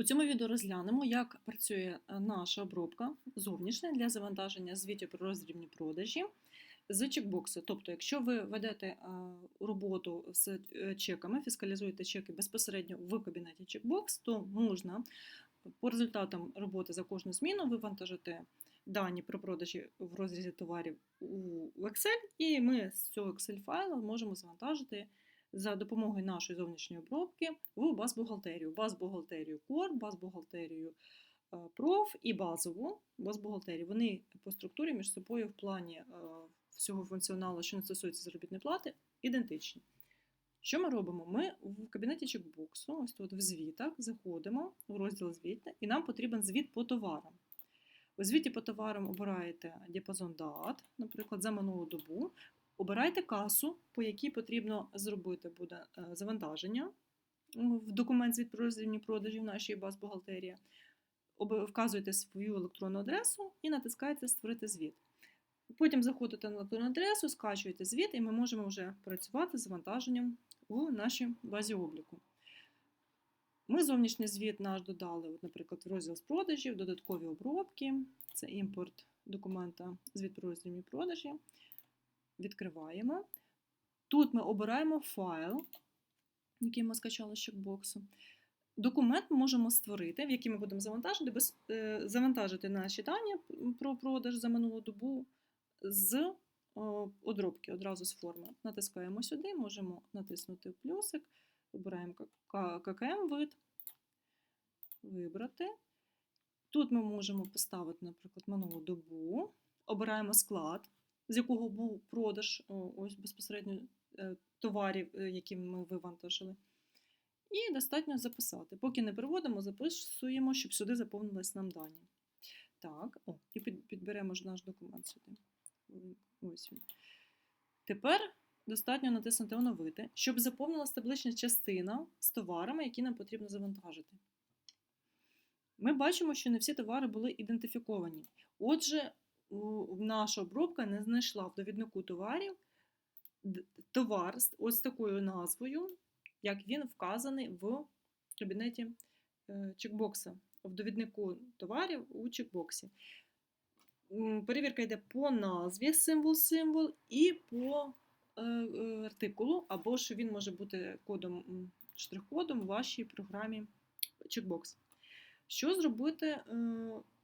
У цьому відео розглянемо, як працює е, наша обробка зовнішня для завантаження звітів про роздрібні продажі з чекбоксу. Тобто, якщо ви ведете е, роботу з е, чеками, фіскалізуєте чеки безпосередньо в кабінеті чекбокс, то можна по результатам роботи за кожну зміну вивантажити дані про продажі в розрізі товарів у Excel, і ми з цього Excel файлу можемо завантажити за допомогою нашої зовнішньої обробки в баз-бухгалтерію. Баз-бухгалтерію Core, баз-бухгалтерію е, Prof і базову баз-бухгалтерію. Вони по структурі між собою в плані е, всього функціоналу, що не стосується заробітної плати, ідентичні. Що ми робимо? Ми в кабінеті чекбоксу, ось тут в звітах, заходимо в розділ звіти, і нам потрібен звіт по товарам. У звіті по товарам обираєте діапазон дат, наприклад, за минулу добу. Обирайте касу, по якій потрібно зробити буде е, завантаження в документ звіт про роздільні продажі в нашій баз-бухгалтерії. Вказуєте свою електронну адресу і натискаєте Створити звіт. Потім заходите на електронну адресу, скачуєте звіт, і ми можемо вже працювати з завантаженням у нашій базі обліку. Ми зовнішній звіт наш додали, от, наприклад, в розділ з продажів, додаткові обробки, це імпорт документа звіт про роздільні продажі. Відкриваємо. Тут ми обираємо файл, який ми скачали з чекбоксу. Документ ми можемо створити, в який ми будемо завантажити, без, е, завантажити наші дані про продаж за минулу добу з о, одробки, одразу з форми. Натискаємо сюди, можемо натиснути плюсик, обираємо ККМ вид, вибрати. Тут ми можемо поставити, наприклад, минулу добу, обираємо склад з якого був продаж ось безпосередньо е, товарів, е, які ми вивантажили. І достатньо записати. Поки не переводимо, записуємо, щоб сюди заповнились нам дані. Так, о, і підберемо ж наш документ сюди. Ось він. Тепер достатньо натиснути Оновити, щоб заповнилася таблична частина з товарами, які нам потрібно завантажити. Ми бачимо, що не всі товари були ідентифіковані. Отже, наша обробка не знайшла в довіднику товарів товар ось з такою назвою, як він вказаний в кабінеті е, чекбокса, в довіднику товарів у чекбоксі. Перевірка йде по назві символ-символ і по е, е, артикулу, або ж він може бути кодом, штрих-кодом у вашій програмі чекбокс. Що зробити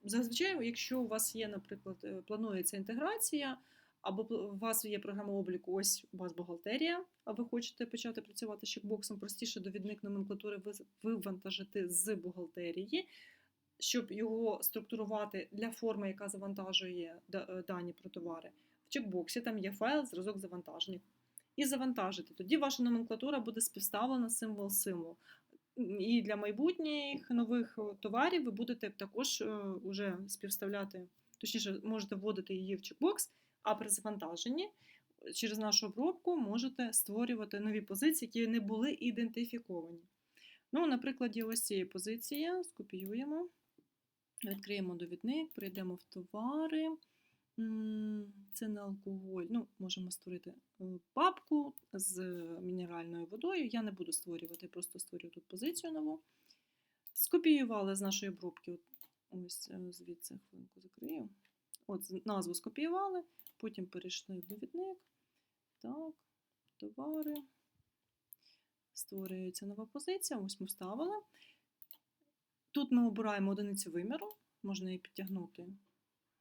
Зазвичай, якщо у вас є, наприклад, е, планується інтеграція, або у вас є програма обліку, ось у вас бухгалтерія, а ви хочете почати працювати з чекбоксом, простіше довідник номенклатури вивантажити з бухгалтерії, щоб його структурувати для форми, яка завантажує е, дані про товари. В чекбоксі там є файл, зразок завантаження. І завантажити. Тоді ваша номенклатура буде співставлена символ-символ. І для майбутніх нових товарів ви будете також вже е, співставляти, точніше, можете вводити її в чекбокс, а при завантаженні через нашу обробку можете створювати нові позиції, які не були ідентифіковані. Ну, на ось цієї позиції скопіюємо, відкриємо довідник, прийдемо в товари. Це не алкоголь. Ну, Можемо створити е, папку з мінеральною водою. Я не буду створювати, просто створюю тут позицію нову. Скопіювали з нашої обробки, ось е, звідси хвилинку закрию. От Назву скопіювали, потім перейшли в довідник. Так, товари. Створюється нова позиція, ось ми вставили. Тут ми обираємо одиницю виміру, можна її підтягнути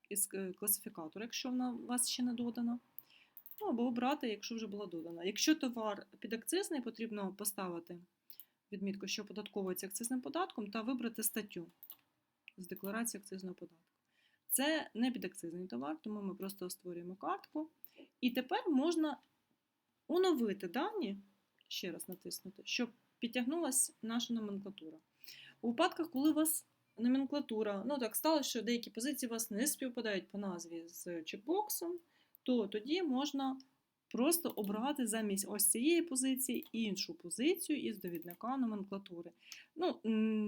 із е, класифікатора, якщо вона у вас ще не додана. Ну, або обрати, якщо вже була додана. Якщо товар підакцизний, потрібно поставити відмітку, що податковується акцизним податком, та вибрати статтю з декларації акцизного податку. Це не підакцизний товар, тому ми просто створюємо картку. І тепер можна оновити дані, ще раз натиснути, щоб підтягнулася наша номенклатура. У випадках, коли у вас номенклатура, ну так сталося, що деякі позиції у вас не співпадають по назві з чекбоксом, то тоді можна просто обрати замість ось цієї позиції іншу позицію із довідника номенклатури. Ну,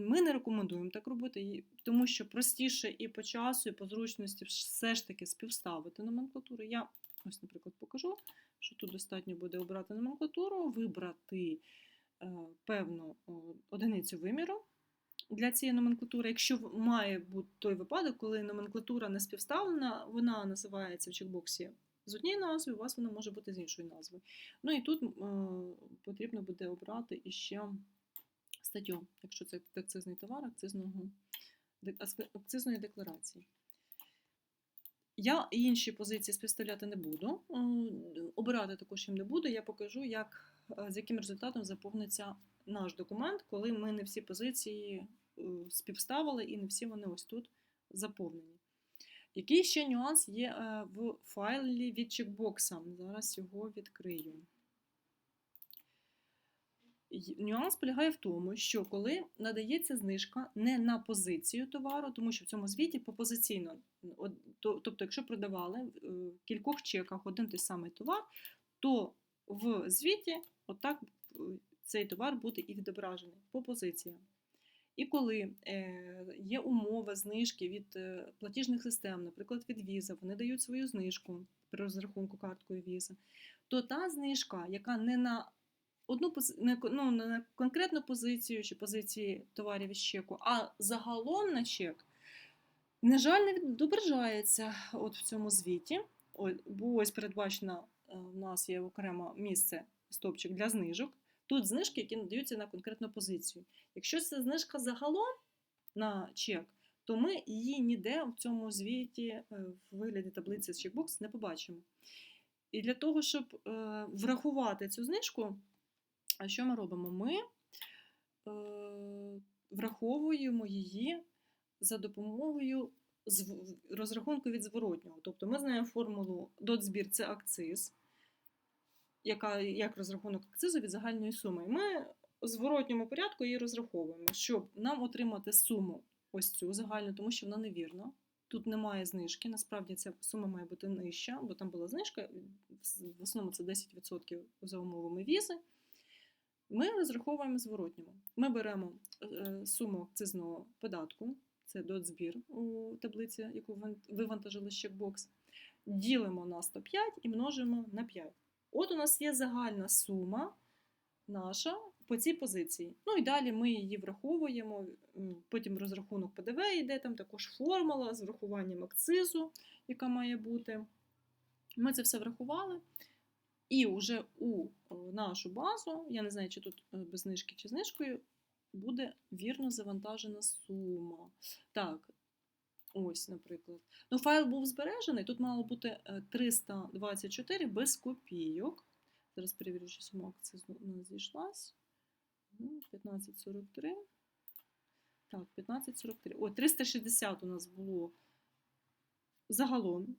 Ми не рекомендуємо так робити, тому що простіше і по часу, і по зручності все ж таки співставити номенклатуру. Я ось, наприклад, покажу, що тут достатньо буде обрати номенклатуру, вибрати е, певну одиницю виміру для цієї номенклатури, якщо має бути той випадок, коли номенклатура не співставлена, вона називається в чекбоксі з однією назвою, у вас вона може бути з іншою назвою. Ну і тут е, потрібно буде обрати іще статтю, якщо це акцизний товар, акцизного, акцизної декларації. Я інші позиції співставляти не буду, е, обирати також їм не буду. Я покажу, як, е, з яким результатом заповниться наш документ, коли ми не всі позиції е, співставили і не всі вони ось тут заповнені. Який ще нюанс є в файлі від чекбокса? Зараз його відкрию. Нюанс полягає в тому, що коли надається знижка не на позицію товару, тому що в цьому звіті попозиційно, тобто, якщо продавали е, в кількох чеках один той самий товар, то в звіті отак е, цей товар буде і відображений по позиціям. І коли е, є умова знижки від платіжних систем, наприклад, від Visa, вони дають свою знижку при розрахунку карткою Visa, то та знижка, яка не на одну ну, не на конкретну позицію чи позиції товарів із чеку, а загалом на чек, на жаль, не відображається от в цьому звіті. Бо ось передбачено, е, в нас є окремо місце стопчик для знижок. Тут знижки, які надаються на конкретну позицію. Якщо це знижка загалом на чек, то ми її ніде в цьому звіті е, в вигляді таблиці з чекбокс не побачимо. І для того, щоб е, врахувати цю знижку, а що ми робимо? Ми е, враховуємо її за допомогою розрахунку від зворотнього. Тобто ми знаємо формулу дот-збір це акциз, яка як розрахунок акцизу від загальної суми. І ми у зворотньому порядку її розраховуємо, щоб нам отримати суму ось цю загальну, тому що вона невірна. Тут немає знижки. Насправді ця сума має бути нижча, бо там була знижка. В основному це 10% за умовами візи. Ми розраховуємо зворотньому. Ми беремо е, суму акцизного податку, це дот-збір у таблиці, яку вивантажили з чекбокс, ділимо на 105 і множимо на 5. От у нас є загальна сума наша по цій позиції. Ну і далі ми її враховуємо. Потім розрахунок ПДВ йде, там також формула з врахуванням акцизу, яка має бути. Ми це все врахували. І вже у нашу базу, я не знаю, чи тут е, без знижки чи знижкою, буде вірно завантажена сума. Так, ось, наприклад. Ну, файл був збережений, тут мало бути е, 324 без копійок. Зараз перевірю, чи сума нас зійшлась. Ну, 1543. Так, 1543. О, 360 у нас було загалом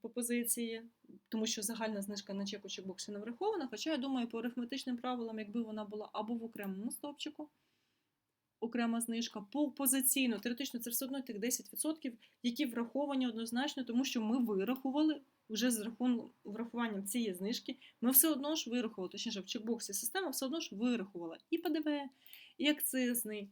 по позиції, тому що загальна знижка на чеку чекбоксі не врахована. Хоча я думаю, по арифметичним правилам, якби вона була або в окремому стовпчику, окрема знижка, по позиційно, теоретично це все одно тих 10%, які враховані однозначно, тому що ми вирахували вже з рахун- врахуванням цієї знижки, ми все одно ж вирахували, точніше в чекбоксі система все одно ж вирахувала. І ПДВ, і акцизний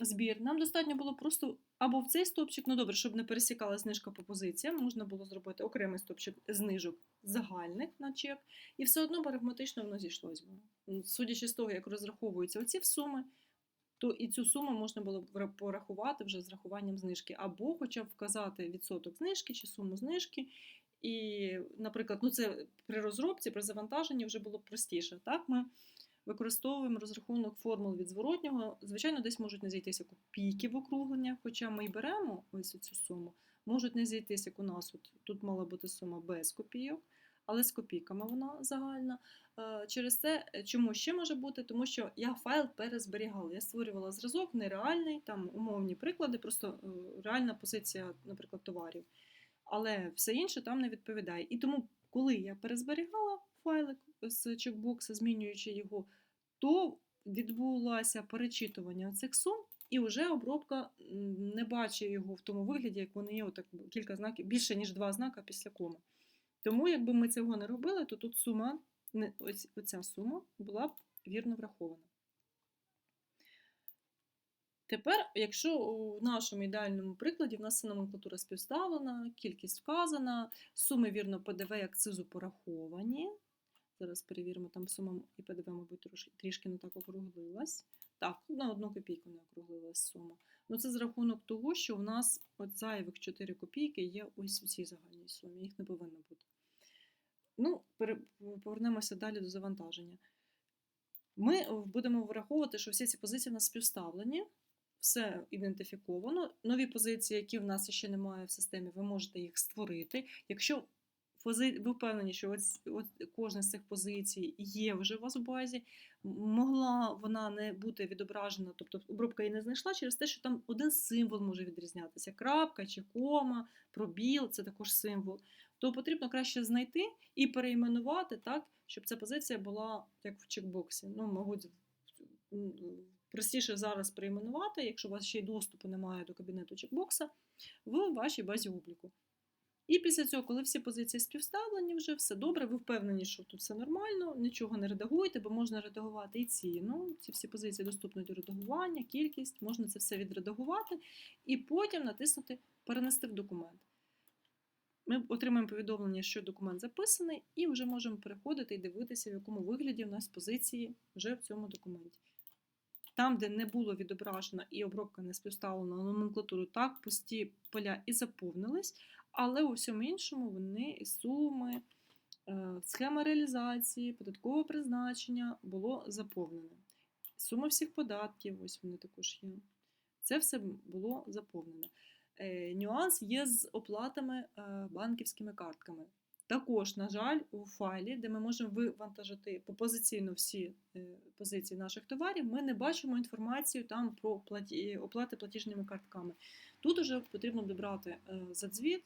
збір. Нам достатньо було просто або в цей стопчик, ну добре, щоб не пересікала знижка по позиціям, можна було зробити окремий стопчик знижок загальних на чек, і все одно арифметично воно зійшлось би. Судячи з того, як розраховуються оці суми, то і цю суму можна було б порахувати вже з рахуванням знижки, або хоча б вказати відсоток знижки чи суму знижки. І, наприклад, ну це при розробці, при завантаженні вже було простіше. Так, ми використовуємо розрахунок формул від зворотнього. Звичайно, десь можуть не зійтися копійки в округлення, хоча ми й беремо ось цю суму. Можуть не зійтися, як у нас. От, тут мала бути сума без копійок, але з копійками вона загальна. Е, Через це е, чому ще може бути? Тому що я файл перезберігала. Я створювала зразок нереальний, там умовні приклади, просто е, реальна позиція, наприклад, товарів. Але все інше там не відповідає. І тому, коли я перезберігала файлик з чекбокса, змінюючи його, то відбулося перечитування цих сум, і вже обробка не бачить його в тому вигляді, як вони є, отак кілька знаків, більше ніж два знака після коми. Тому, якби ми цього не робили, то тут сума, оця сума була б вірно врахована. Тепер, якщо у нашому ідеальному прикладі в нас номенклатура співставлена, кількість вказана, суми вірно ПДВ і акцизу пораховані, Зараз перевіримо, там сума і ПДВ, мабуть, трішки не так округлилась. Так, на одну копійку не округлилась сума. Ну це з рахунок того, що в нас от зайвих 4 копійки є ось у цій загальній сумі, їх не повинно бути. Ну, повернемося далі до завантаження. Ми е, будемо враховувати, що всі ці позиції в нас співставлені, все ідентифіковано. Нові позиції, які в нас ще немає в системі, ви можете їх створити. Якщо ви впевнені, що ось, от кожна з цих позицій є вже у вас в базі, могла вона не бути відображена, тобто обробка її не знайшла через те, що там один символ може відрізнятися: крапка чи кома, пробіл це також символ. То потрібно краще знайти і перейменувати так, щоб ця позиція була як в чекбоксі. Ну, мабуть, простіше зараз перейменувати, якщо у вас ще й доступу немає до кабінету чекбокса, в вашій базі обліку. І після цього, коли всі позиції співставлені, вже все добре, ви впевнені, що тут все нормально, нічого не редагуєте, бо можна редагувати і ціну. Ці всі позиції доступні до редагування, кількість, можна це все відредагувати і потім натиснути Перенести в документ. Ми отримаємо повідомлення, що документ записаний, і вже можемо переходити і дивитися, в якому вигляді в нас позиції вже в цьому документі. Там, де не було відображено і обробка не співставлена на номенклатуру, так пусті поля і заповнились, але у всьому іншому вони і суми, е, схема реалізації, податкове призначення було заповнене. Сума всіх податків, ось вони також є. Це все було заповнено. Е, Нюанс є з оплатами е, банківськими картками. Також, на жаль, у файлі, де ми можемо вивантажити попозиційно всі е, позиції наших товарів, ми не бачимо інформацію там про оплати платіжними картками. Тут уже потрібно добрати е, задзвіт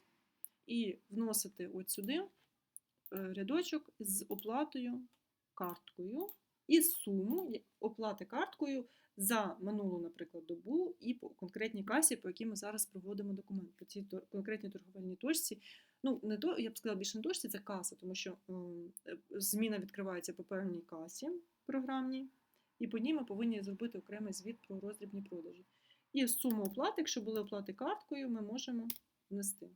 і вносити от сюди е, рядочок з оплатою карткою і суму оплати карткою за минулу, наприклад, добу і по конкретній касі, по якій ми зараз проводимо документ. По цій конкретній торговельній точці. Ну, не то, я б сказала, більше не точці, це каса, тому що ем, е, зміна відкривається по певній касі програмній, і по ній ми повинні зробити окремий звіт про роздрібні продажі. І суму оплати, якщо були оплати карткою, ми можемо внести.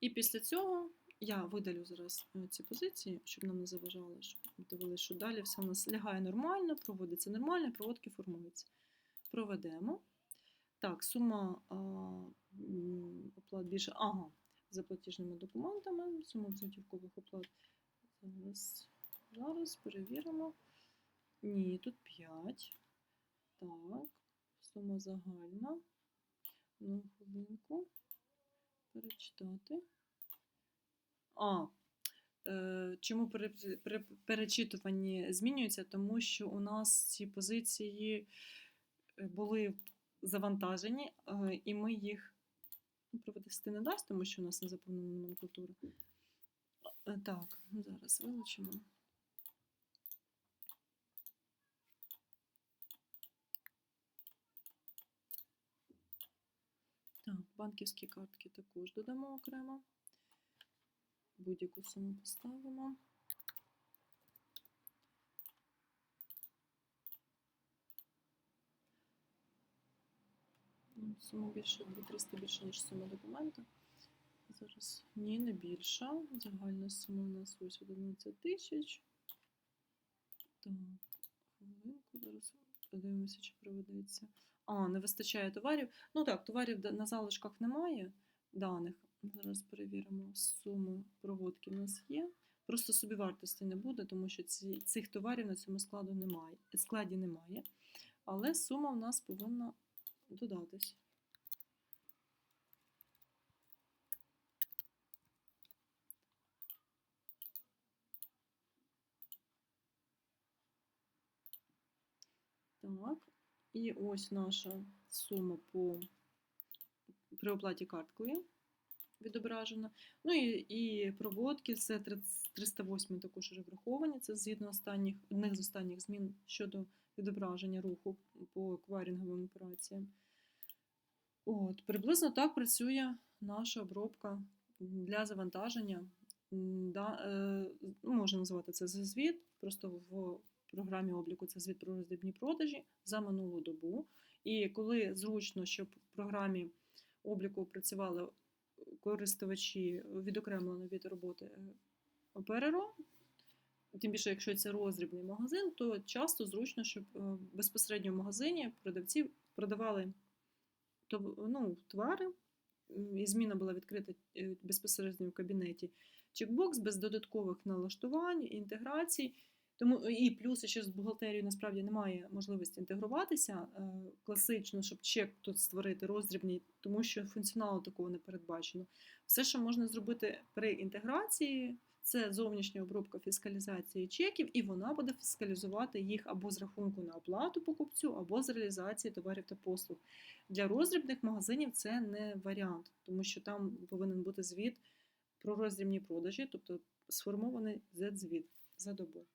І після цього я видалю зараз е, ці позиції, щоб нам не заважали, щоб дивилися, що далі все у нас лягає нормально, проводиться нормально, проводки формуються. Проведемо. Так, сума а, оплат більше. Ага, за платіжними документами, сума безготівкових оплат. Зараз, зараз перевіримо. Ні, тут 5. Так, сума загальна. Ну, хвилинку. Перечитати. А, е, чому перечитування змінюється? Тому що у нас ці позиції е, були завантажені, е, і ми їх провести не дасть, тому що у нас не заповнена номенклатура. Е, Так, зараз вилучимо. Так, банківські картки також додамо окремо. Будь-яку суму поставимо. Сума більше 2300 більше, ніж сума документа. Зараз ні, не більша. Загальна сума у нас ось 11 тисяч. Так, хвилинку зараз подивимося, чи проведеться. А, не вистачає товарів. Ну так, товарів на залишках немає даних. Зараз перевіримо суму проводки в нас є. Просто собівартості не буде, тому що ці, цих товарів на цьому складу немає, складі немає. Але сума в нас повинна додатись. Так, і ось наша сума по при оплаті карткою відображена. Ну і, і проводки, 30 308 також вже враховані. Це згідно останніх, одних з останніх змін щодо відображення руху по еквайринговим операціям. От, приблизно так працює наша обробка для завантаження. Да, е, ну, можна назвати це за звіт, просто в програмі обліку це звіт про роздрібні продажі за минулу добу. І коли зручно, щоб в програмі обліку працювали користувачі відокремлено від роботи е, ПРРО, тим більше, якщо це роздрібний магазин, то часто зручно, щоб е, безпосередньо в магазині продавці продавали ну, товари, і зміна була відкрита е, безпосередньо в кабінеті. Чекбокс без додаткових налаштувань, інтеграцій. Тому і плюс ще з бухгалтерією насправді немає можливості інтегруватися е, класично, щоб чек тут створити роздрібний, тому що функціоналу такого не передбачено. Все, що можна зробити при інтеграції, це зовнішня обробка фіскалізації чеків, і вона буде фіскалізувати їх або з рахунку на оплату покупцю, або з реалізації товарів та послуг. Для роздрібних магазинів це не варіант, тому що там повинен бути звіт про роздрібні продажі, тобто сформований Z-звіт за добу.